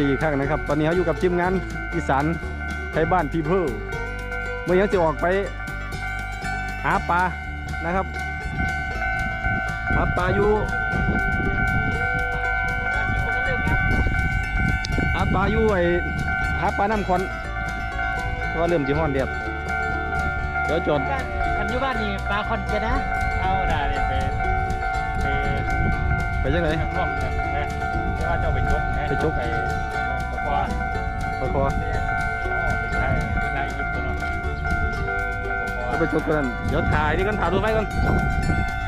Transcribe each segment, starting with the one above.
ดีอีกครั้งนะครับ ตอนนี้เขาอยู่กับทีมงานอีสานไทยบ้านพีเพิลเมื่อยังจะออกไป หาปลานะครับ หาปลาอยู่หาปลาอยู่ไอหาปลาน้ำควันเพราะว่าเริ่มจีฮ้อนเดียบเดี๋ยวจอดบ้านคันอยู่บ้านนี่ปลาคอนเจนะเอาได้เนี่ยไปไปไปยังไงร่วมกันนะที่ว่าเจ้าไปจกนะไปจกไปตะกวา ปลาคอไปใช้ไปใช้ยิบตัวเนาะตะกวาเอาไปจดกัน เดี๋ยวถ่ายนี่กันถ่ายรถไฟกัน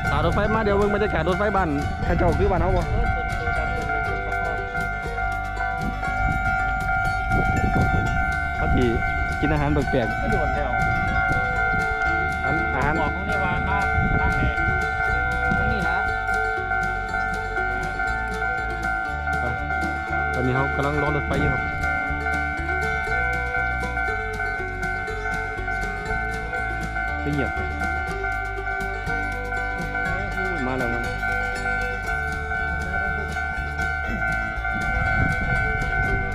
ถ่ายรถไฟมาเดี๋ยวเบิ่งบรรยากาศรถไฟบ้านข้าเจ้าคือบ้านเขาบ่เออตัวตัวดำตัวเล็กตัวปลาคอนเขาที่กินอาหารแปลกก็โดนแล้วๆอาหารอาหารบอกเขาเนี่ยว่ามาทางไหนทั้งนี้นะตอนนี้เขากำลังรอรถไฟอยู่ครับ เงียบเลยมาแล้วมัน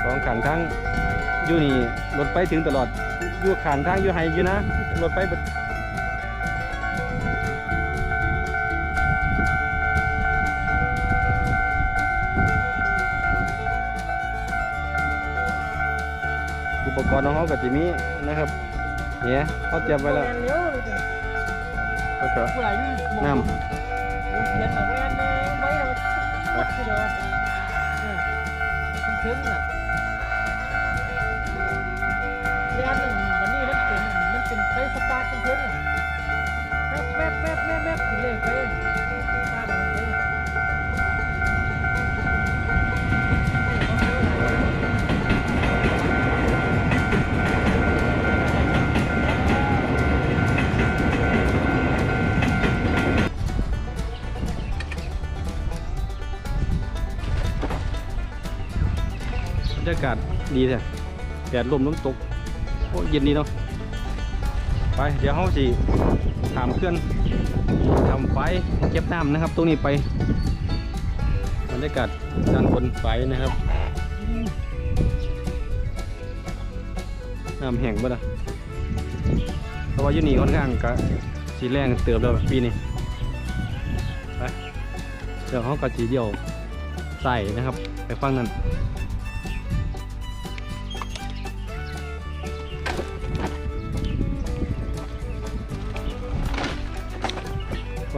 สองข้างทางอยู่นี่รถไฟถึงตลอดอยู่ข้างทางอยู่ไฮอยู่นะรถไฟเบิดอุปกรณ์ของเขาก็จะมีนะครับเนี่ยเขาเตรียมไว้แล้ว เร็วเลยจ้ะแล้วก็ผู้ใหญ่นี่น้ผมเขียนมาแม่นเลยไว้เอาปักที่เดียวเนี่ยมันถึงน่ะแม่นหนึ่งวันนี้มันเป็นมันเป็นไฟสปาร์คถึงน่ะแป๊บแป๊บแป๊บแป๊บแป๊บถึงเลยไป ดีแท้แดดลมน้ำตกโอ้เย็นดีเนาะไปเดี๋ยวเขาสิถามเพื่อนทำไฟเก็บน้ำนะครับ ตรงนี้ไปบรรยากาศด้านบนไฟนะครับน้ำแห้งบ่ละเพราะว่าอยู่นี่ค่อนข้างกะสีแรงเติบแล้วปีนี้ไปเดี๋ยวเขากะสีเดียวใส่นะครับ ไปฟังนั้น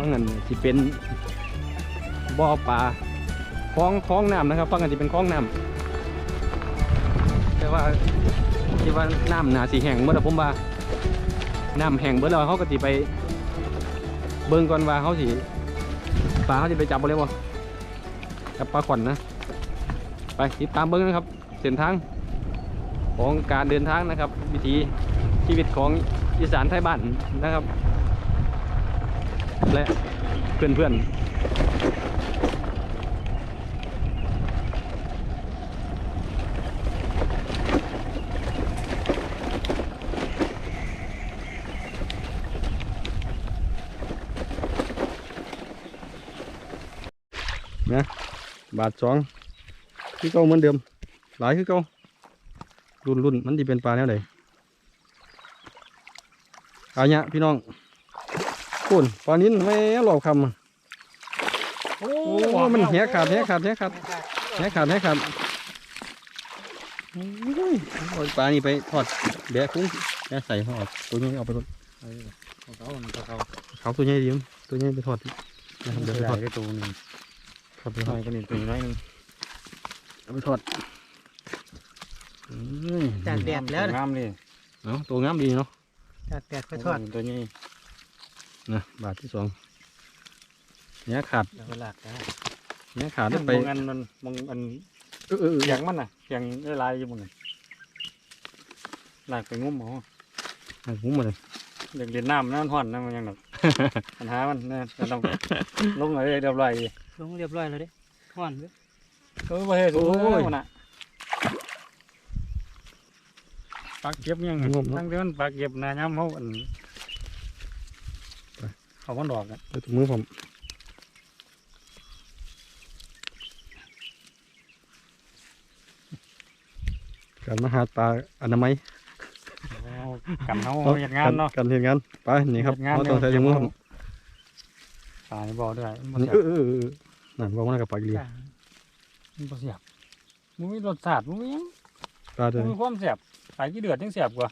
ฟังนั้นที่เป็นบ่อปลาคลองคลองน้ำนะครับฟังกันที่เป็นคลองน้ำแต่ว่าที่ว่าน้ำหนาสีแห้งเมื่อผมว่าน้ำแห้งเมื่อเราเขาก็สิไป เบิ่งก่อนว่าเขาสิปลาเขาสิไปจับบ่เลยบ่จับปลาขวัญนะไปติดตามเบิ่งนะครับเส้นทางของการเดินทางนะครับ วิถีชีวิตของอีสานไทยบ้านนะครับ และเพื่อนๆนะบาทสองคือเก่าเหมือนเดิม หลายคือเก่ารุ่นรุ่นมันดีเป็นปลาแนวไหนอาเนี่ยพี่น้อง คุณปลานิ้นไม่หลอกคำอะโอ้มันแหกขาดแหกขาดแหกขาดแหกขาดแหกขาดโอ้ยเอาปลานี่ไปทอดแบะคุ้งแบะใส่ห่อตัวนี้เอาไปทอดเขาเขาเขาเขาตัวนี้ดีมั้ยตัวนี้ไปทอดนะครับเดี๋ยวไปทอดได้ตัวหนึ่งทอดไปทน้ออดยก็นี่ตัวน้อยนึงเอาไปทอดอืมจากแดดแล้วนะงามเลยเนาะตัวงามดีเนาะจากแดดไปทอดตัวนี้ นะบาทที่สองเนี้ยขาดเวลาได้เนี้ยขาดมได้องไปอันมันมองอันเออเออเออเสียงมันน่ะเสียงลายอยู่บนนั้นหลากไปงุ้มเอาเอาหุ้มมาเลยเด็กเรียนน้ำนั่นห่อนนั่นมันยังหนักปัญหามันนะจะต้องลงอะไรเรียบร้อยลงเรียบร้อยแล้วเด้ห่อนเว้ยเออไปเฮ้ยสูงมันอะปากเก็บยังตั้งแต่มันปากเก็บนาย้ำเขาอัน เขามันดอกอะไปถุงมือผมการมาหาปลาอนามัยเอากันเฮาเฮ็ดงานเนาะกันเห็นงานไปนี่ครับเฮ็ดงานเราต้องใช้ถุงมือครับตายบ่ได้มันนี่เสียเอบอเออเออนั่นบอกว่ากับปลาอีเลียมันบ่เสียบมันมีรสชาติมันมีหยังปลาตัวมันมีนี้ความเสียบสายกี่เดือดยังเสียบกว่า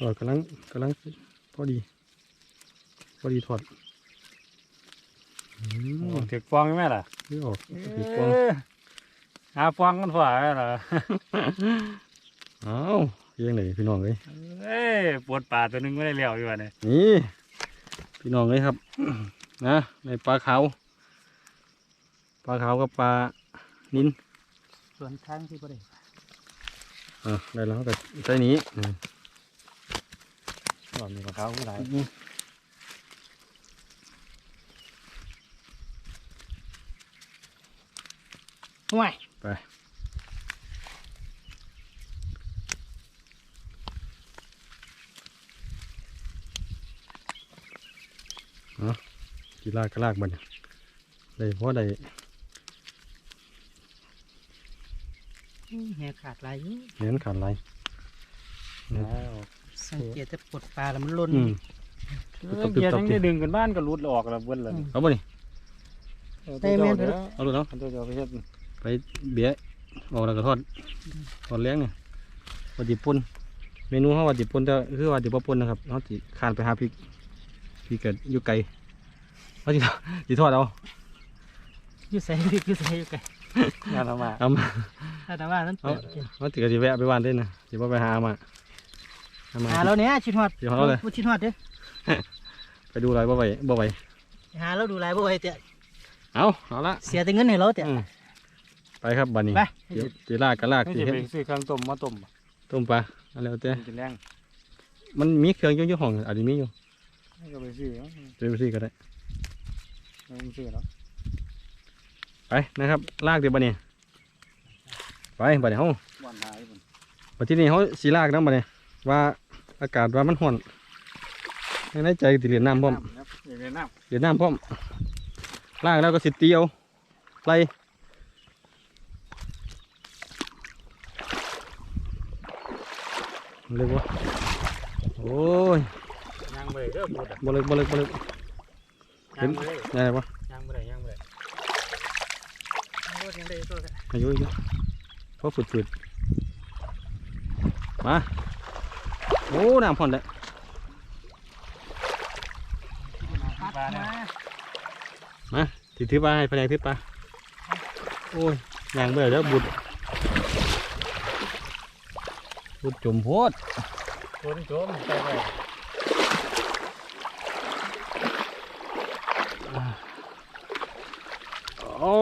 ทอดกำลังกำลังพอดี พอดีทอดอืมถือฟองใช่ไหมล่ะนี่ออกเอ้ถือกวางยหาฟองกันฝ่าไหมล่ะเอ้าวยังไงพี่น้องเลยเอ้ยปวดปลาตัวหนึงไม่ได้เลี้ยวอยู่ว่ะเนี่ยนี่พี่น้องเลยครับ นะในปลาขาวปลาขาวกับปลานินส่วนข้างที่บ่ได้อะได้แล้วก็ใส่นี้ อืมก่อนมีปลาขาวผู้ใดห่วยกีลากกระลากบัดนได้เพราะได้แหกขาดหลายอยู่เน้นขาดไหลายแล้ว สังเกตแต่ปลดปลาแล้วมันล่นอืมเกียร์ยังได้ดึงกันบ้านก็รุดออกแล้วเบิ้ลเลยเอาบ่นี่ได้แม่นเถอะเอาดูเนาะอันตัวเดียวไปเฮ็ดไปเบี้ยออกแล้วก็ทอดทอดเลี้ยงเนี่ยวัดดิปุ่นเมนูเขาวัดดิปุ่นแต่คือวัดดิบปุ่นนะครับเขาจิขานไปหาพริกพริกเกิดอยู่ไกลเขาจิจิทอดเอาอยู่ใส่ดิอยู่ใส่อยู่ไกลงานทำมาเอามาถ้าแต่ว่านั้นเปิดเขาจิก็จิแวะไปบ้านได้นะจิว่าไปหามา หามาหาแล้วเนี่ยชิดฮอดชิดฮอดเลย บ่ชิดฮอดเด้อไปดูอะไรบ่ไหวบ่ไหวหาแล้วดูหลายบ่ไหวแต่เอาเอาละเสียแต่เงินให้เราแต่อืมไปครับบันนี้ไป เดี๋ยวจิลากกะลากไม่จิจะเห็นไปซื้อเครื่องต้มมาต้มต้มปลาเอะไรเต้กินแรงมันมีเครื่องอยู่อยู่ห้องอาจจะมีอยู่ให้ก็ไปซื้อจะไปซื้อก็ได้ ไม่ซื้อแล้วไปนะครับ ลากเดี๋ยวบันนี้ ไปบันนี้เฮาวันหายผมวันที่นี่เขาสีลากน้ำมาเนี่ยว่า อากาศว่ามันห่อนให้ในใจติเรียนน้ำพร้อมครับอย่างนี้น้เรียนน้ำพร้อมลากแล้วก็สิเตียวไล่เรียกว่าโอ้ยำย่างไปเลยเด้อบุดอะบ่เลิกบ่เลิกบ่เลิกย่างไปเลยยังไงวะย่างไปเลยย่างไปเลยรถยังได้ตัวกันอายุอายุเพราะฝืดฝืดมา โอ้น้ำห่อนเลยปลาเนี่ยมาถือถือปลาให้พนักถือปลาโอ้ยยางเบื่อแล้วบุดบุดจมโพดโจมโจมไปไปโอ้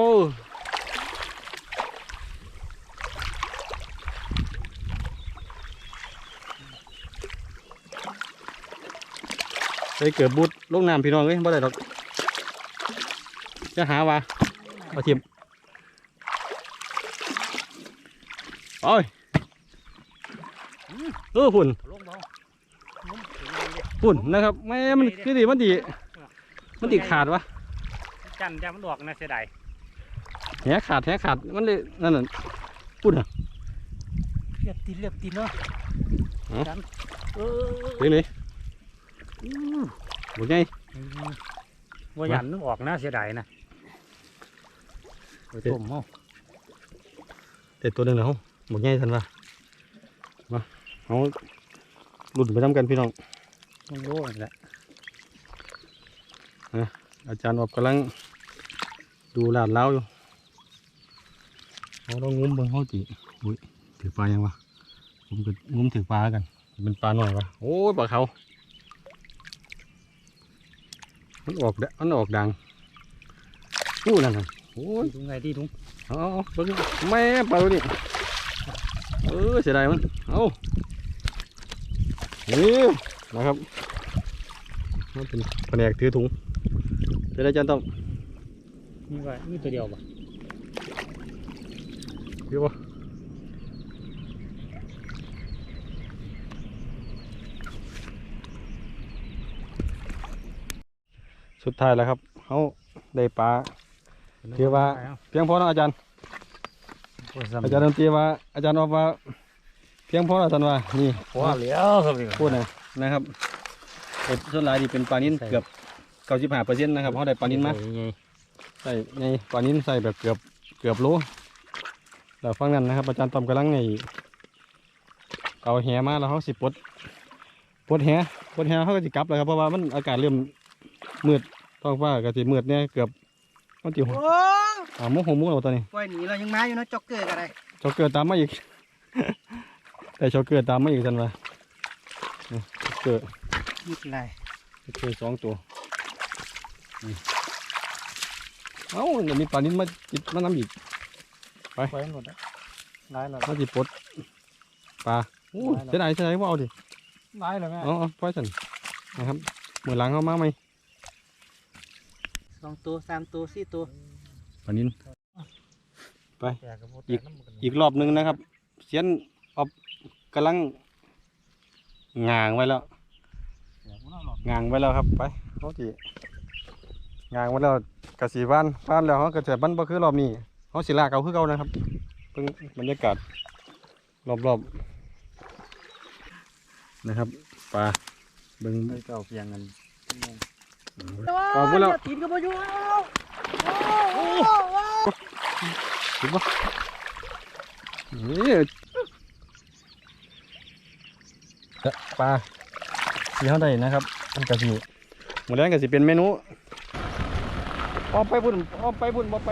ไปเกิดบุดลงน้ำพี่น้องเอ้ยบ่ได้ดอก จะหาว่าเอาทิมโอ้ยเออฝุ่นลงเบาฝุ่นนะครับแม่มันคือดีมันดี มันดีขาดวะจันจะมันออกนะเสียดายแหขาดแหขาดมันเลยนั่นน่ะฝุ่นอะเรียบตีนเรียบตีนเนาะเอ้าจันเออเฮ้ยเลย บุญใหญ่ว่ายันนึกออกนะเสียดายนะไปต้มเฮาเด็ดตัวหนึ่งแล้วบุญใหญ่ทันวะมาเอาหลุดไปทำกันพี่น้องมันรู้นั่นแหละอาจารย์อบกำลังดูลาดเล้าวอยู่เขาต้องงุ้มเบิ่งเขาจีอุ้ยถือปลายังวะผมก็งุ้มถือปลาแล้วกัน เป็นปลาหน่อยวะโอ้ยปลาเขา มันออกเดมันออกดังอู้นั่นน่ะโอ้ยถุงไงที่ถุงเอาเอาเอาเบิ่งแม่ปลาตัวนี้เออเสียดายมันเอานี่นะครับมันเป็นแผนกถือถุงเดี๋ยวอาจารย์ต้องนี่ว่านี่ตัวเดียวป่ะเดี๋ยวบ่ สุดท้ายแล้วครับเขาได้ปลาถือว่าเพียงพอเนาะอาจารย์ อาจารย์ดนตรีว่า อาจารย์ออกว่า เพียงพอแล้วท่านว่านี่พอแล้วครับนี่พูดนะนะครับเอ็ดส่วนหลายที่เป็นปลานิ้นเกือบเก้าสิบห้าเปอร์เซ็นต์นะครับเขาได้ปลานิ้นมาไงใส่ในปลานิ้นใส่แบบเกือบเกือบโลแล้วฟังนั้นนะครับ อาจารย์ตอมกำลังในเอาแหมาแล้วเขาสิปลดปลดแหปลดแหเขาก็จะกลับแล้วครับเพราะว่ามันอากาศเริ่ม มืดท้องฟ้าก็สิมืดเนี่ยเกือบมันติโอ้อ่าโมงหกโมงแล้วตอนนี้ปล่อยหนีเรายังมาอยู่เนาะจ็อกเกอร์กันเลยช็อกเกอร์ตามมาอีก แต่ช็อกเกอร์ตามมาอีกท่านว่านี่ช็อกเกอร์ยิบไรช็อกเกอร์สองตัวนี่เอ้าเดี๋ยวมีปลานิ้นมาจิตมานำอีกไปหมดแล้วได้แล้วมาจิปลดปลาโอ้ยเสียดายเสียดายว่าเอาดิได้แล้วแม่เอาเอาปล่อยสันนะครับมือหลังเข้ามาไหมส องตัวสามตัวสี่ตัวปลานิ้นแกก็บ่แตกน้ำมันก็อีกรอบหนึ่งนะครับ เสียนเอากำลังงางไว้แล้วแตกบ่เนาะหรอกงางไว้แล้วครับไปเขาจีงางไว้แล้วกสีบ้านบ้านแล้วเขาก็จะบ้านบ่คือรอบนี้เขาสิลากเอาคือเก่านะครับเพิ่งบรรยากาศรอบๆนะครับปลาเบิ่งไปเก่าเพียงกัน ขอบคุณแล้ว ตีนก็บ่อยู่ถูกปะนี่จะปลาที่เขาได้นะครับมันกะสิหมดแล้วกะสิเป็นเมนูอ้อมไปบุ่นอ้อมไปบุ่นบ่ไป